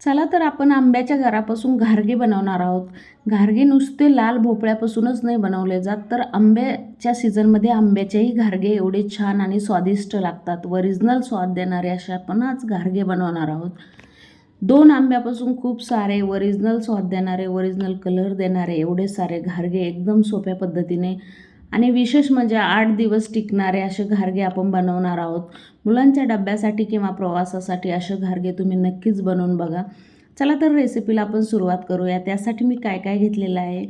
चला तर आपण आंब्याच्या घरापासून घारगे बनवणार आहोत. घारगे नुसते लाल भोपळ्यापासूनच नाही बनवले जात तर आंब्याच्या सीझनमध्ये आंब्याचेही घारगे एवढे छान आणि स्वादिष्ट लागतात. ओरिजिनल स्वाद देणारे असे आपण आज घारगे बनवणार आहोत. दोन आंब्यापासून खूप सारे ओरिजिनल स्वाद देणारे ओरिजिनल कलर देणारे एवढे सारे घारगे एकदम सोप्या पद्धतीने आणि विशेष म्हणजे आठ दिवस टिकणारे असे घारगे आपण बनवणार आहोत. मुलांच्या डब्यासाठी किंवा प्रवासासाठी असे घारगे तुम्ही नक्कीच बनवून बघा. चला तर रेसिपीला आपण सुरुवात करूया. त्यासाठी मी काय काय घेतलेलं आहे?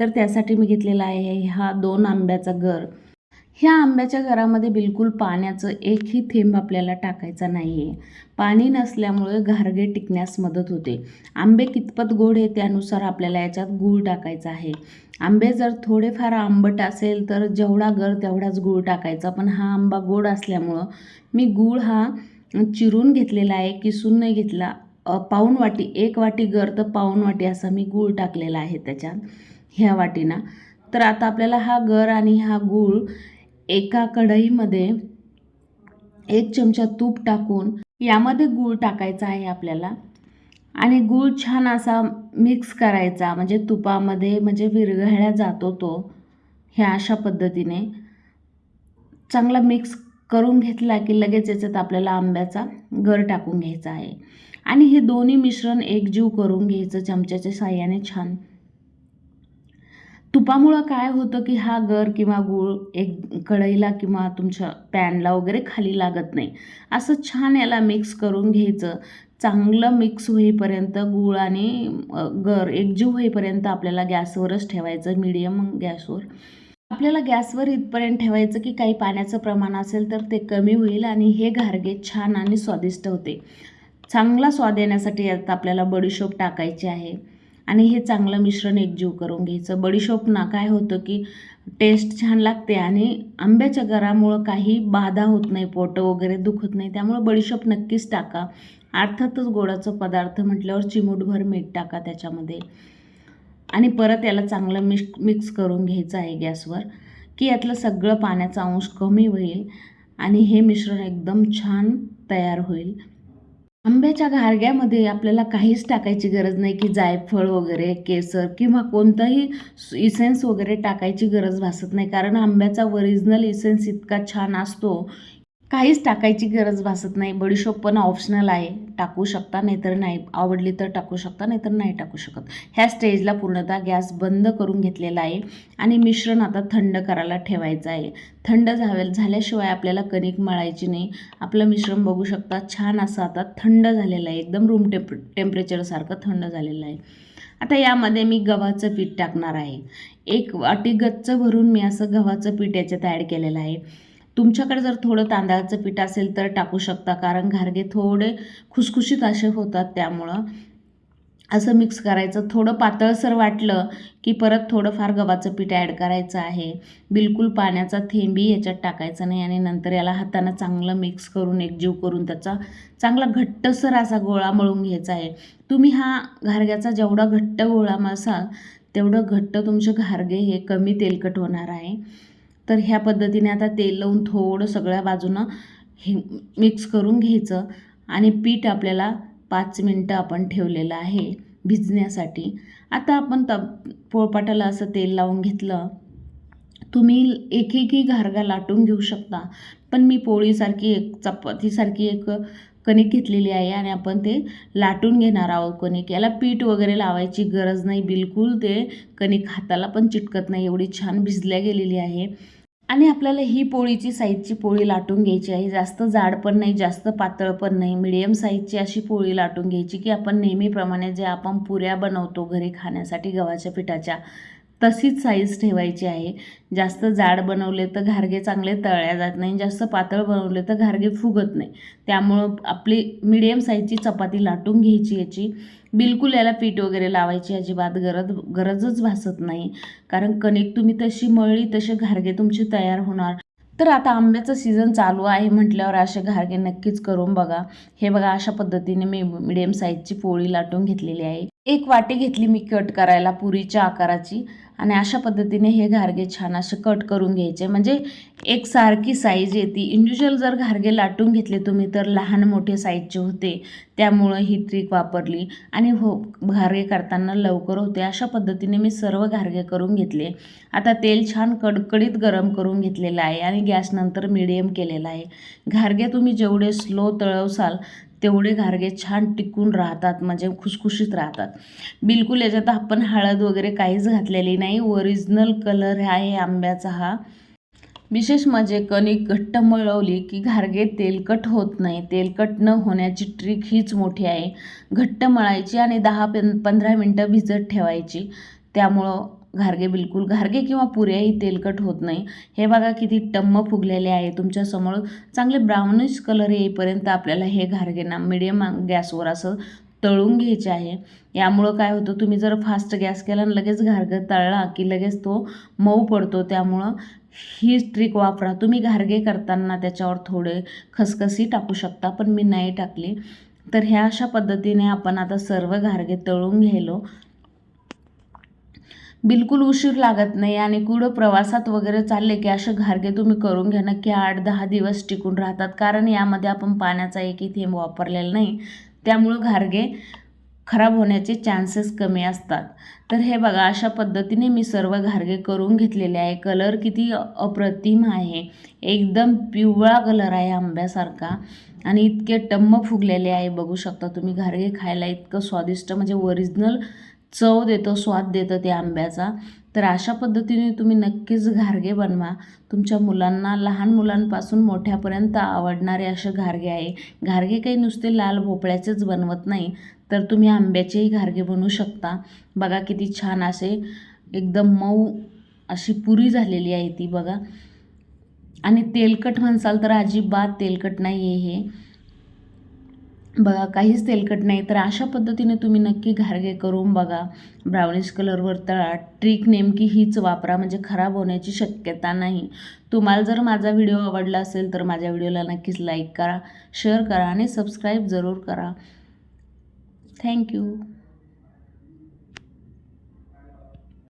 तर त्यासाठी मी घेतलेला आहे हा दोन आंब्याचा गर. ह्या आंब्याच्या घरामध्ये बिलकुल पाण्याचं एकही थेंब आपल्याला टाकायचा नाही आहे पाणी नसल्यामुळे घारगे टिकण्यास मदत होते. आंबे कितपत गोड आहे त्यानुसार आपल्याला याच्यात गूळ टाकायचा आहे. आंबे जर थोडेफार आंबट असेल तर जेवढा गर तेवढाच गूळ टाकायचा. पण हा आंबा गोड असल्यामुळं मी गूळ हा चिरून घेतलेला आहे किसून नाही घेतला. पाऊन पाऊण वाटी एक वाटी गर तर पाऊण वाटी असा मी गूळ टाकलेला आहे त्याच्यात ह्या वाटीना. तर आता आपल्याला हा गर आणि हा गूळ एका कढईमध्ये एक चमचा तूप टाकून यामध्ये गूळ टाकायचा आहे आपल्याला. आणि गूळ छान असा मिक्स करायचा म्हणजे तुपामध्ये म्हणजे विरघळला जातो तो ह्या अशा पद्धतीने. चांगला मिक्स करून घेतला की लगेच याच्यात आपल्याला आंब्याचा गर टाकून घ्यायचा आहे. आणि हे दोन्ही मिश्रण एकजीव करून घ्यायचं चमच्याच्या साह्याने छान. तुपामुळं काय होतं की हा गर किंवा गूळ एक कढईला किंवा तुमच्या पॅनला वगैरे खाली लागत नाही. असं छान याला मिक्स करून घ्यायचं. चांगलं मिक्स होईपर्यंत गूळ आणि गर एकजीव होईपर्यंत आपल्याला गॅसवरच ठेवायचं मीडियम गॅसवर. आपल्याला गॅसवर इथपर्यंत ठेवायचं की काही पाण्याचं प्रमाण असेल तर ते कमी होईल आणि हे घारगे छान आणि स्वादिष्ट होते. चांगला स्वाद येण्यासाठी यात आपल्याला बडीशोप टाकायची आहे. आणि हे चांगलं मिश्रण एकजीव करून घ्यायचं. बडीशोप ना काय होतं की टेस्ट छान लागते आणि आंब्याच्या गरामुळं काही बाधा होत नाही पोटं वगैरे दुखत नाही. त्यामुळं बडीशोप नक्कीच टाका. अर्थातच गोडाचं पदार्थ म्हटल्यावर चिमूटभर मीठ टाका त्याच्यामध्ये. आणि परत याला चांगलं मिक्स मिक्स करून घ्यायचं आहे गॅसवर की यातलं सगळं पाण्याचा अंश कमी होईल आणि हे मिश्रण एकदम छान तयार होईल. आंब्याच्या घारग्यामध्ये आपल्याला काहीच टाकायची गरज नाही की जायफळ वगैरे केसर किंवा कोणताही इसेन्स वगैरे टाकायची गरज भासत नाही. कारण आंब्याचा ओरिजिनल इसेन्स इतका छान असतो काहीच टाकायची गरज भासत नाही. बडीशोप पण ऑप्शनल आहे. टाकू शकता नाहीतर नाही. आवडली तर टाकू शकता नाहीतर नाही टाकू शकत. ह्या स्टेजला पूर्णतः गॅस बंद करून घेतलेला आहे. आणि मिश्रण आता थंड करायला ठेवायचं आहे. थंड झावे झाल्याशिवाय आपल्याला कणिक मळायची नाही. आपलं मिश्रण बघू शकता छान असं आता थंड झालेलं आहे. एकदम रूम टेम्प टेम्परेचरसारखं थंड झालेलं आहे. आता यामध्ये मी गव्हाचं पीठ टाकणार आहे. एक वाटी गच्च भरून मी असं गव्हाचं पीठ याच्यात ॲड केलेलं आहे. तुमच्याकडे जर थोडं तांदळाचं पीठ असेल तर टाकू शकता कारण घारगे थोडे खुसखुशीत असे होतात त्यामुळं. असं मिक्स करायचं. थोडं पातळसर वाटलं की परत थोडंफार गव्हाचं पीठ ॲड करायचं आहे. बिलकुल पाण्याचा थेंबी याच्यात टाकायचा नाही आणि नंतर याला हातानं चांगलं मिक्स करून एकजीव करून त्याचा चांगला घट्टसर असा गोळा मळून घ्यायचा आहे. तुम्ही हा घारग्याचा जेवढा घट्ट गोळा मळसाल तेवढं घट्ट तुमचे घारगे हे कमी तेलकट होणार आहे. तर ह्या पद्धतीने आता तेल लावून थोडं सगळ्या बाजूनं हे मिक्स करून घ्यायचं आणि पीठ आपल्याला पाच मिनटं आपण ठेवलेलं आहे भिजण्यासाठी. आता आपण त पोळपाटाला असं तेल लावून घेतलं. तुम्ही एक एकही घारगा लाटून घेऊ शकता. पण मी पोळीसारखी एक चपातीसारखी एक कणिक घेतलेली आहे आणि आपण ते लाटून घेणार आहोत कणिक. याला पीठ वगैरे लावायची गरज नाही बिलकुल ते कणिक हाताला पण चिटकत नाही एवढी छान भिजल्या गेलेली आहे. आणि आपल्याला ही पोळीची साईजची पोळी लाटून घ्यायची आहे. जास्त जाड पण नाही जास्त पातळ पण नाही. मिडियम साईजची अशी पोळी लाटून घ्यायची की आपण नेहमीप्रमाणे जे आपण पुऱ्या बनवतो घरी खाण्यासाठी गव्हाच्या पिठाच्या तशीच साईज ठेवायची आहे. जास्त जाड बनवले तर घारगे चांगले तळल्या जात नाही. जास्त पातळ बनवले तर घारगे फुगत नाही. त्यामुळं आपली मिडियम साईजची चपाती लाटून घ्यायची याची. बिलकुल याला पीठ वगैरे लावायची अजिबात गरज गरजच भासत नाही. कारण कणिक तुम्ही तशी मळली तसे घारगे तुमचे तयार होणार. तर आता आंब्याचं सीझन चालू आहे म्हटल्यावर असे घारगे नक्कीच करून बघा. हे बघा अशा पद्धतीने मी मिडियम साईजची पोळी लाटून घेतलेली आहे. एक वाटी घेतली मी कट करायला पुरीच्या आकाराची. आणि अशा पद्धतीने हे घारगे छान असे कट करून घ्यायचे. म्हणजे एकसारखी साईज येते. इंडिव्हिज्युअल जर घारगे लाटून घेतले तुम्ही तर लहान मोठे साईजचे होते. त्यामुळं ही ट्रिक वापरली. आणि हो घारगे करताना लवकर होते. अशा पद्धतीने मी सर्व घारगे करून घेतले. आता तेल छान कडकडीत गरम करून घेतलेलं आहे आणि गॅस नंतर मिडियम केलेला आहे. घारगे तुम्ही जेवढे स्लो तळवसाल तेवढे घारगे छान टिकून राहतात म्हणजे खुसखुशीत राहतात. बिलकुल याच्यात आपण हळद वगैरे काहीच घातलेली नाही. ओरिजिनल कलर आहे आंब्याचा हा. विशेष म्हणजे कणिक घट्ट मळवली की घारगे तेलकट होत नाही. तेलकट न होण्याची ट्रिक हीच मोठी आहे. घट्ट मळायची आणि दहा पं पंधरा मिनटं भिजत ठेवायची. त्यामुळं घारगे बिलकुल. घारगे किंवा पुऱ्याही तेलकट होत नाही. हे बघा किती टम्म फुगलेले आहे. तुमच्यासमोर चांगले ब्राउनिश कलर येईपर्यंत आपल्याला हे घारगे ना मिडियम गॅसवर असं तळून घ्यायचे आहे. यामुळं काय होतं तुम्ही जर फास्ट गॅस केला आणि लगेच घारगं तळला की लगेच तो मऊ पडतो. त्यामुळं ही ट्रिक वापरा. तुम्ही घारगे करताना त्याच्यावर थोडे खसखसी टाकू शकता पण मी नाही टाकली. तर ह्या अशा पद्धतीने आपण आता सर्व घारगे तळून घ्यायलो. बिलकुल उशीर लागत नाही आणि कुठं प्रवासात वगैरे चालले की असे घारगे तुम्ही करून घ्या. नक्की आठ दहा दिवस टिकून राहतात. कारण यामध्ये आपण पाण्याचा एकही थेंब वापरलेला नाही. त्यामुळं घारगे खराब होण्याचे चान्सेस कमी असतात. तर हे बघा अशा पद्धतीने मी सर्व घारगे करून घेतलेले आहे. कलर किती अप्रतिम आहे. एकदम पिवळा कलर आहे आंब्यासारखा. आणि इतके टम्म फुगलेले आहे. बघू शकता तुम्ही घारगे खायला इतकं स्वादिष्ट म्हणजे ओरिजिनल चव देतं स्वाद देतं त्या आंब्याचा तर अशा पद्धतीने तुम्ही नक्कीच घारगे बनवा. तुमच्या मुलांना लहान मुलांपासून मोठ्यापर्यंत आवडणारे असे घारगे आहे. घारगे काही नुसते लाल भोपळ्याचेच बनवत नाही तर तुम्ही आंब्याचेही घारगे बनवू शकता. बघा किती छान असे एकदम मऊ अशी पुरी झालेली आहे ती बघा. आणि तेलकट म्हणसाल तर अजिबात तेलकट नाही आहे हे. बघा काहीच तेलकट नाही. तर अशा पद्धतीने तुम्ही नक्की घारगे करून बघा. ब्राउनिश कलरवर तळा ट्रिक नेमकी हीच वापरा म्हणजे खराब होण्याची शक्यता नाही. तुम्हाला जर माझा व्हिडिओ आवडला असेल तर माझ्या व्हिडिओला नक्कीच लाईक करा शेअर करा आणि सबस्क्राईब जरूर करा. थँक्यू